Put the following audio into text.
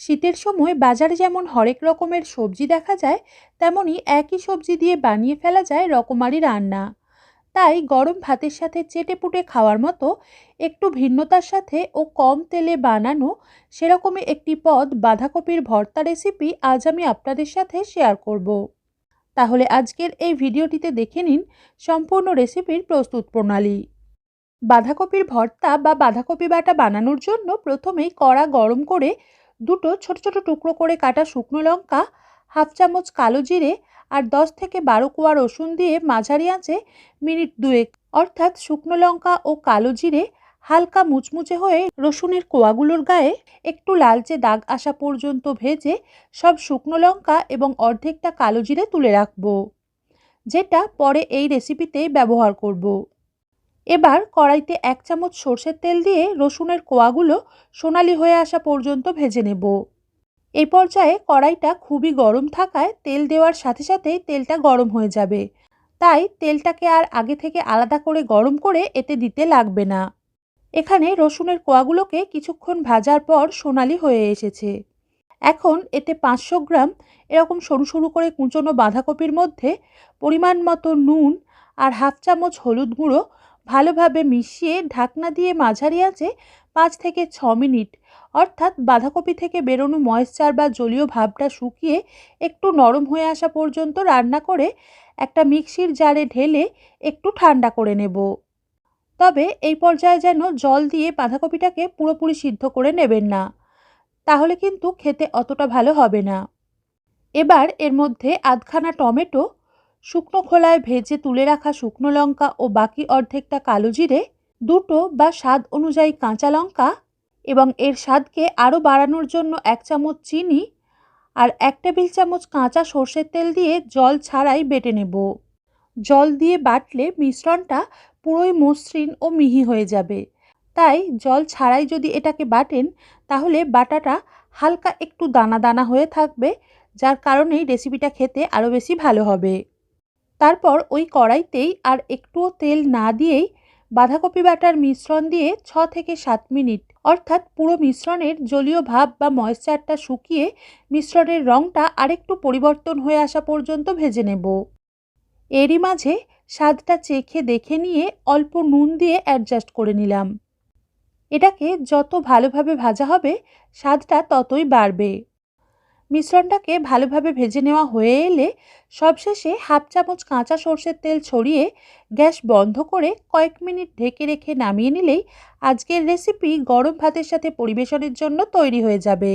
শীতের সময় বাজারে যেমন হরেক রকমের সবজি দেখা যায় তেমনই একই সবজি দিয়ে বানিয়ে ফেলা যায় রকমারি রান্না। তাই গরম ভাতের সাথে চেটেপুটে খাওয়ার মতো একটু ভিন্নতার সাথে ও কম তেলে বানানো সেরকমই একটি পদ বাঁধাকপির ভর্তা রেসিপি আজ আমি আপনাদের সাথে শেয়ার করব। তাহলে আজকের এই ভিডিওটিতে দেখে নিন সম্পূর্ণ রেসিপির প্রস্তুত প্রণালী। বাঁধাকপির ভর্তা বা বাঁধাকপি বাটা বানানোর জন্য প্রথমেই কড়া গরম করে দুটো ছোট ছোট টুকরো করে কাটা শুকনো লঙ্কা, হাফ চামচ কালো জিরে আর দশ থেকে বারো কোয়া রসুন দিয়ে মাঝারি আঁচে মিনিট দুয়েক অর্থাৎ শুকনো লঙ্কা ও কালো জিরে হালকা মুচমুচে হয়ে রসুনের কোয়াগুলোর গায়ে একটু লালচে দাগ আসা পর্যন্ত ভেজে সব শুকনো লঙ্কা এবং অর্ধেকটা কালো জিরে তুলে রাখব, যেটা পরে এই রেসিপিতে ব্যবহার করব। এবার কড়াইতে এক চামচ সর্ষের তেল দিয়ে রসুনের কোয়াগুলো সোনালি হয়ে আসা পর্যন্ত ভেজে নেব। এই পর্যায়ে কড়াইটা খুবই গরম থাকায় তেল দেওয়ার সাথে সাথেই তেলটা গরম হয়ে যাবে। তাই তেলটাকে আর আগে থেকে আলাদা করে গরম করে এতে দিতে লাগবে না। এখানে রসুনের কোয়াগুলোকে কিছুক্ষণ ভাজার পর সোনালি হয়ে এসেছে। এখন এতে পাঁচশো গ্রাম এরকম সরু সরু করে কুঁচনো বাঁধাকপির মধ্যে পরিমাণ মতো নুন আর হাফ চামচ হলুদ গুঁড়ো ভালোভাবে মিশিয়ে ঢাকনা দিয়ে মাঝারি আছে পাঁচ থেকে ছ মিনিট, অর্থাৎ বাঁধাকপি থেকে বেরোনো ময়েশ্চার বা জলীয় ভাবটা শুকিয়ে একটু নরম হয়ে আসা পর্যন্ত রান্না করে একটা মিক্সির জারে ঢেলে একটু ঠান্ডা করে নেব। তবে এই পর্যায়ে যেন জল দিয়ে বাঁধাকপিটাকে পুরোপুরি সিদ্ধ করে নেবেন না, তাহলে কিন্তু খেতে অতটা ভালো হবে না। এবার এর মধ্যে আধখানা টমেটো শুকনো খোলায় ভেজে তুলে রাখা শুকনো লঙ্কা ও বাকি অর্ধেকটা কালো জিরে, দুটো বা স্বাদ অনুযায়ী কাঁচা লঙ্কা এবং এর স্বাদকে আরও বাড়ানোর জন্য এক চামচ চিনি আর এক টেবিল চামচ কাঁচা সর্ষের তেল দিয়ে জল ছাড়াই বেটে নেব। জল দিয়ে বাটলে মিশ্রণটা পুরোই মসৃণ ও মিহি হয়ে যাবে। তাই জল ছাড়াই যদি এটাকে বাটেন, তাহলে বাটাটা হালকা একটু দানা দানা হয়ে থাকবে, যার কারণেই রেসিপিটা খেতে আরও বেশি ভালো হবে। তারপর ওই কড়াইতেই আর একটুও তেল না দিয়েই বাঁধাকপি বাটার মিশ্রণ দিয়ে ছ থেকে সাত মিনিট, অর্থাৎ পুরো মিশ্রণের জলীয় ভাব বা ময়েশ্চারটা শুকিয়ে মিশ্রণের রঙটা আরেকটু পরিবর্তন হয়ে আসা পর্যন্ত ভেজে নেব। এরই মাঝে স্বাদটা চেখে দেখে নিয়ে অল্প নুন দিয়ে অ্যাডজাস্ট করে নিলাম। এটাকে যত ভালোভাবে ভাজা হবে, স্বাদটা ততই বাড়বে। মিশ্রণটাকে ভালোভাবে ভেজে নেওয়া হয়ে এলে সবশেষে হাফ চামচ কাঁচা সর্ষের তেল ছড়িয়ে গ্যাস বন্ধ করে কয়েক মিনিট ঢেকে রেখে নামিয়ে নিলেই আজকের রেসিপি গরম ভাতের সাথে পরিবেশনের জন্য তৈরি হয়ে যাবে।